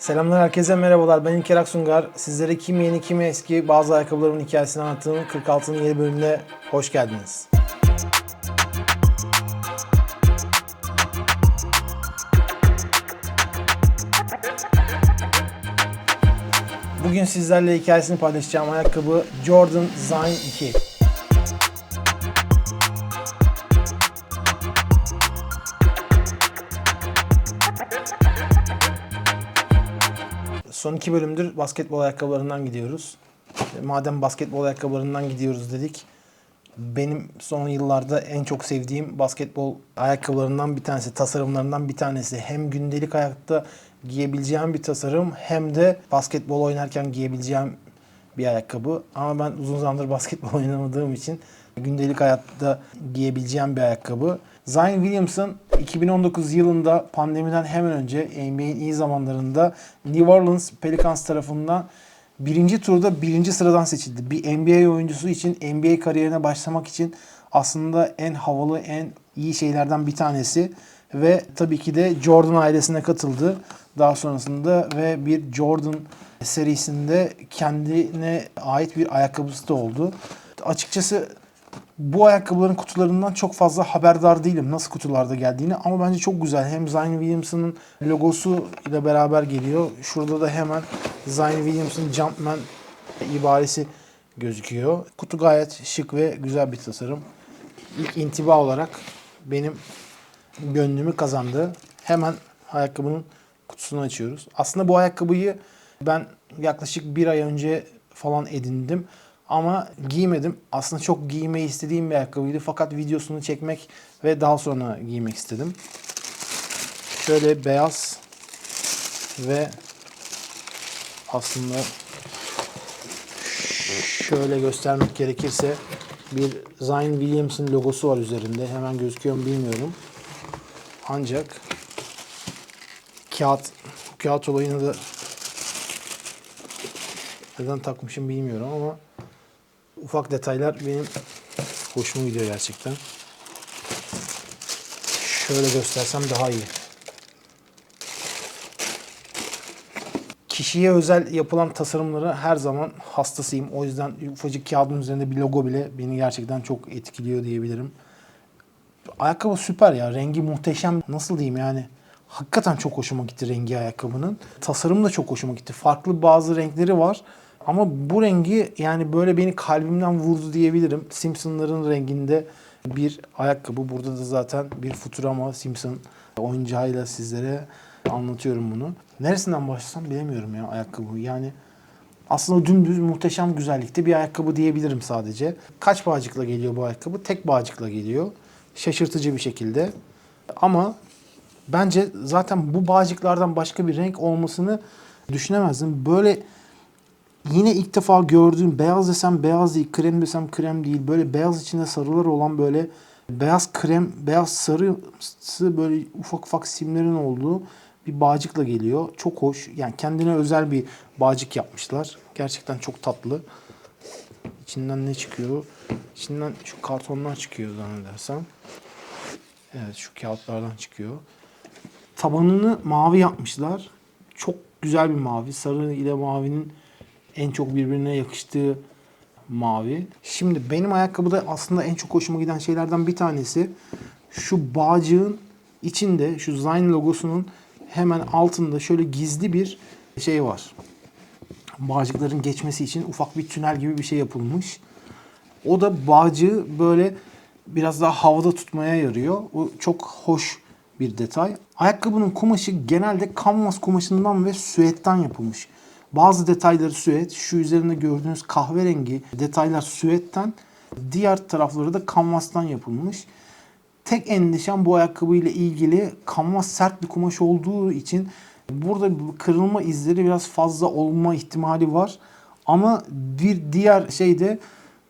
Selamlar herkese merhabalar. Ben İlker Aksungar. Sizlere kimi yeni kimi eski bazı ayakkabılarımın hikayesini anlattığım 46'nın yeni bölümüne hoş geldiniz. Bugün sizlerle hikayesini paylaşacağım ayakkabı Jordan Zine 2. Son iki bölümdür basketbol ayakkabılarından gidiyoruz. E, Madem basketbol ayakkabılarından gidiyoruz dedik. Benim son yıllarda en çok sevdiğim basketbol ayakkabılarından bir tanesi, tasarımlarından bir tanesi. Hem gündelik hayatta giyebileceğim bir tasarım hem de basketbol oynarken giyebileceğim bir ayakkabı. Ama ben uzun zamandır basketbol oynamadığım için gündelik hayatta giyebileceğim bir ayakkabı. Zion Williamson 2019 yılında pandemiden hemen önce NBA'in iyi zamanlarında New Orleans Pelicans tarafından birinci turda birinci sıradan seçildi. Bir NBA oyuncusu için NBA kariyerine başlamak için aslında en havalı, en iyi şeylerden bir tanesi. Ve tabii ki de Jordan ailesine katıldı. Daha sonrasında ve bir Jordan serisinde kendine ait bir ayakkabısı da oldu. Açıkçası bu ayakkabıların kutularından çok fazla haberdar değilim nasıl kutularda geldiğini ama bence çok güzel. Hem Zion Williamson'ın logosu ile beraber geliyor. Şurada da hemen Zion Williamson Jumpman ibaresi gözüküyor. Kutu gayet şık ve güzel bir tasarım. İlk intiba olarak benim gönlümü kazandı. Hemen ayakkabının kutusunu açıyoruz. Aslında bu ayakkabıyı ben yaklaşık bir ay önce falan edindim. Ama giymedim. Aslında çok giymeyi istediğim bir ayakkabıydı. Fakat videosunu çekmek ve daha sonra giymek istedim. Şöyle beyaz ve aslında şöyle göstermek gerekirse bir Zion Williamson logosu var üzerinde. Hemen gözüküyor mu bilmiyorum. Ancak kağıt kağıt olayını da neden takmışım bilmiyorum ama ufak detaylar benim hoşuma gidiyor gerçekten. Şöyle göstersem daha iyi. Kişiye özel yapılan tasarımları her zaman hastasıyım. O yüzden ufacık kağıdın üzerinde bir logo bile beni gerçekten çok etkiliyor diyebilirim. Ayakkabı süper ya. Rengi muhteşem. Nasıl diyeyim yani. Hakikaten çok hoşuma gitti rengi ayakkabının. Tasarım da çok hoşuma gitti. Farklı bazı renkleri var. Ama bu rengi yani böyle beni kalbimden vurdu diyebilirim. Simpsonların renginde bir ayakkabı. Burada da zaten bir Futurama Simpson oyuncağıyla sizlere anlatıyorum bunu. Neresinden başlasam bilemiyorum ya ayakkabı. Yani aslında dümdüz muhteşem güzellikte bir ayakkabı diyebilirim sadece. Kaç bağcıkla geliyor bu ayakkabı? Tek bağcıkla geliyor. Şaşırtıcı bir şekilde. Ama bence zaten bu bağcıklardan başka bir renk olmasını düşünemezdim. Böyle yine ilk defa gördüğüm beyaz desem beyaz değil, krem desem krem değil. Böyle beyaz içinde sarılar olan böyle beyaz krem, beyaz sarısı böyle ufak ufak simlerin olduğu bir bağcıkla geliyor. Çok hoş. Yani kendine özel bir bağcık yapmışlar. Gerçekten çok tatlı. İçinden ne çıkıyor? İçinden şu kartonlar çıkıyor zannedersem. Evet şu kağıtlardan çıkıyor. Tabanını mavi yapmışlar. Çok güzel bir mavi. Sarı ile mavinin en çok birbirine yakıştığı mavi. Şimdi benim ayakkabıda aslında en çok hoşuma giden şeylerden bir tanesi şu bağcığın içinde şu Zayn logosunun hemen altında şöyle gizli bir şey var. Bağcıkların geçmesi için ufak bir tünel gibi bir şey yapılmış. O da bağcığı böyle biraz daha havada tutmaya yarıyor. O çok hoş bir detay. Ayakkabının kumaşı genelde kanvas kumaşından ve süetten yapılmış. Bazı detayları süet, şu üzerinde gördüğünüz kahverengi detaylar süetten, diğer tarafları da kanvastan yapılmış. Tek endişem bu ayakkabı ile ilgili kanvas sert bir kumaş olduğu için burada kırılma izleri biraz fazla olma ihtimali var. Ama bir diğer şey de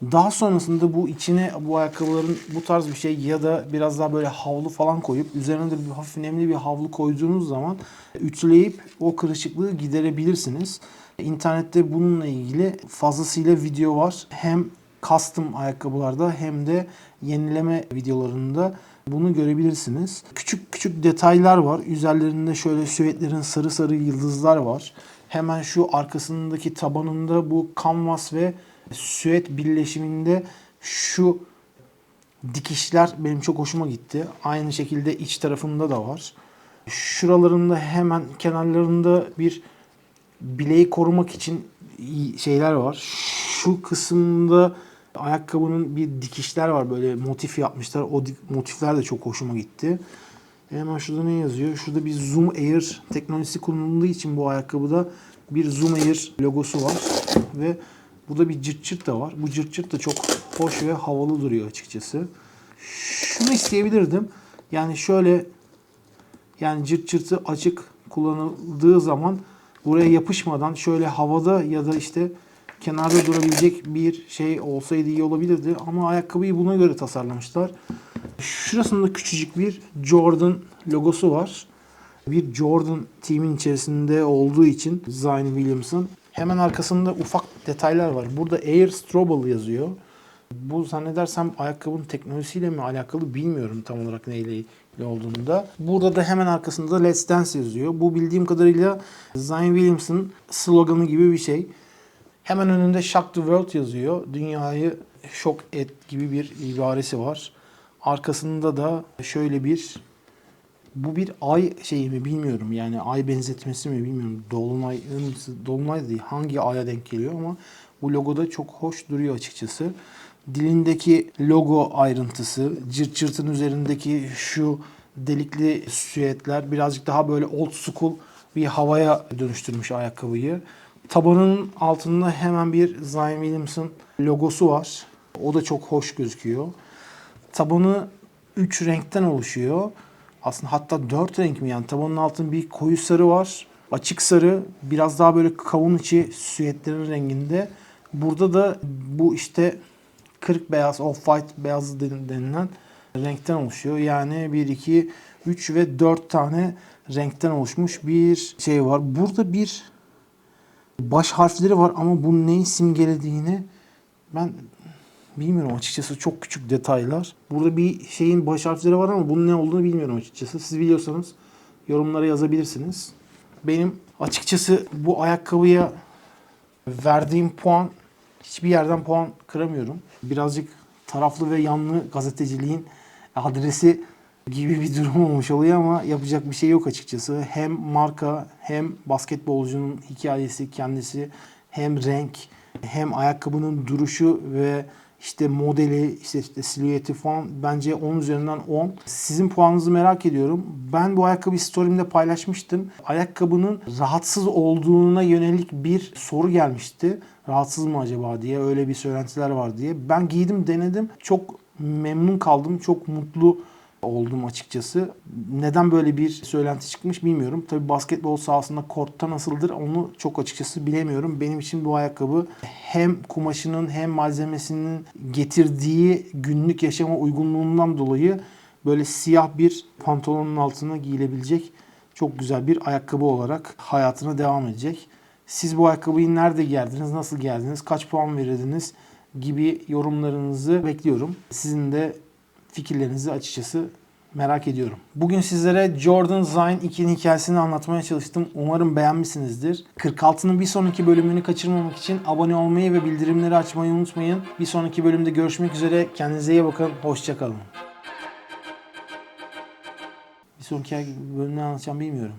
daha sonrasında bu içine bu ayakkabıların bu tarz bir şey ya da biraz daha böyle havlu falan koyup üzerine de bir hafif nemli bir havlu koyduğunuz zaman ütüleyip o kırışıklığı giderebilirsiniz. İnternette bununla ilgili fazlasıyla video var. Hem custom ayakkabılarda hem de yenileme videolarında bunu görebilirsiniz. Küçük küçük detaylar var. Üzerlerinde şöyle süvetlerin sarı sarı yıldızlar var. Hemen şu arkasındaki tabanında bu kanvas ve süet birleşiminde şu dikişler benim çok hoşuma gitti. Aynı şekilde iç tarafında da var. Şuralarında hemen kenarlarında bir bileği korumak için şeyler var. Şu kısımda ayakkabının bir dikişler var böyle motif yapmışlar. O motifler de çok hoşuma gitti. Hemen şurada ne yazıyor? Şurada bir Zoom Air teknolojisi kullanıldığı için bu ayakkabıda bir Zoom Air logosu var. Ve burada bir cırt cırt da var. Bu cırt cırt da çok hoş ve havalı duruyor açıkçası. Şunu isteyebilirdim. Yani şöyle yani cırt cırtı açık kullanıldığı zaman buraya yapışmadan şöyle havada ya da işte kenarda durabilecek bir şey olsaydı iyi olabilirdi. Ama ayakkabıyı buna göre tasarlamışlar. Şurasında küçücük bir Jordan logosu var. Bir Jordan team'in içerisinde olduğu için Zion Williamson. Hemen arkasında ufak detaylar var. Burada Air Strobel yazıyor. Bu zannedersem ayakkabının teknolojisiyle mi alakalı bilmiyorum tam olarak neyle ilgili olduğunu da. Burada da hemen arkasında Let's Dance yazıyor. Bu bildiğim kadarıyla Zion Williamson sloganı gibi bir şey. Hemen önünde Shock the World yazıyor. Dünyayı şok et gibi bir ibaresi var. Arkasında da şöyle bir bu bir ay şeyi mi bilmiyorum. Yani ay benzetmesi mi bilmiyorum. Dolunay, dolunay değil. Hangi aya denk geliyor ama bu logoda çok hoş duruyor açıkçası. Dilindeki logo ayrıntısı, cırt cırtın üzerindeki şu delikli süetler birazcık daha böyle old school bir havaya dönüştürmüş ayakkabıyı. Tabanının altında hemen bir Zion Williamson logosu var. O da çok hoş gözüküyor. Tabanı 3 renkten oluşuyor. Aslında hatta 4 renk mi yani tabanın altında bir koyu sarı var. Açık sarı biraz daha böyle kavun içi süetlerin renginde. Burada da bu işte kırık beyaz, off-white beyaz den- denilen renkten oluşuyor. Yani 1, 2, 3 ve 4 tane renkten oluşmuş bir şey var. Burada bir baş harfleri var ama bu neyi simgelediğini ben bilmiyorum açıkçası çok küçük detaylar. Burada bir şeyin baş harfleri var ama bunun ne olduğunu bilmiyorum açıkçası. Siz biliyorsanız yorumlara yazabilirsiniz. Benim açıkçası bu ayakkabıya verdiğim puan hiçbir yerden puan kıramıyorum. Birazcık taraflı ve yanlı gazeteciliğin adresi gibi bir durum olmuş oluyor ama yapacak bir şey yok açıkçası. Hem marka hem basketbolcunun hikayesi kendisi hem renk hem ayakkabının duruşu ve işte modeli, işte, işte silüeti falan bence 10 üzerinden 10. Sizin puanınızı merak ediyorum. Ben bu ayakkabıyı story'imde paylaşmıştım. Ayakkabının rahatsız olduğuna yönelik bir soru gelmişti. Rahatsız mı acaba diye öyle bir söylentiler var diye. Ben giydim denedim. Çok memnun kaldım. Çok mutlu oldum açıkçası. Neden böyle bir söylenti çıkmış bilmiyorum. Tabii basketbol sahasında kortta nasıldır onu çok açıkçası bilemiyorum. Benim için bu ayakkabı hem kumaşının hem malzemesinin getirdiği günlük yaşama uygunluğundan dolayı böyle siyah bir pantolonun altına giyilebilecek çok güzel bir ayakkabı olarak hayatına devam edecek. Siz bu ayakkabıyı nerede giyerdiniz, nasıl giyerdiniz, kaç puan verirdiniz gibi yorumlarınızı bekliyorum. Sizin de fikirlerinizi açıkçası merak ediyorum. Bugün sizlere Jordan Zion 2'nin hikayesini anlatmaya çalıştım. Umarım beğenmişsinizdir. 46'nın bir sonraki bölümünü kaçırmamak için abone olmayı ve bildirimleri açmayı unutmayın. Bir sonraki bölümde görüşmek üzere. Kendinize iyi bakın. Hoşçakalın. Bir sonraki bölümde anlatacağım bilmiyorum.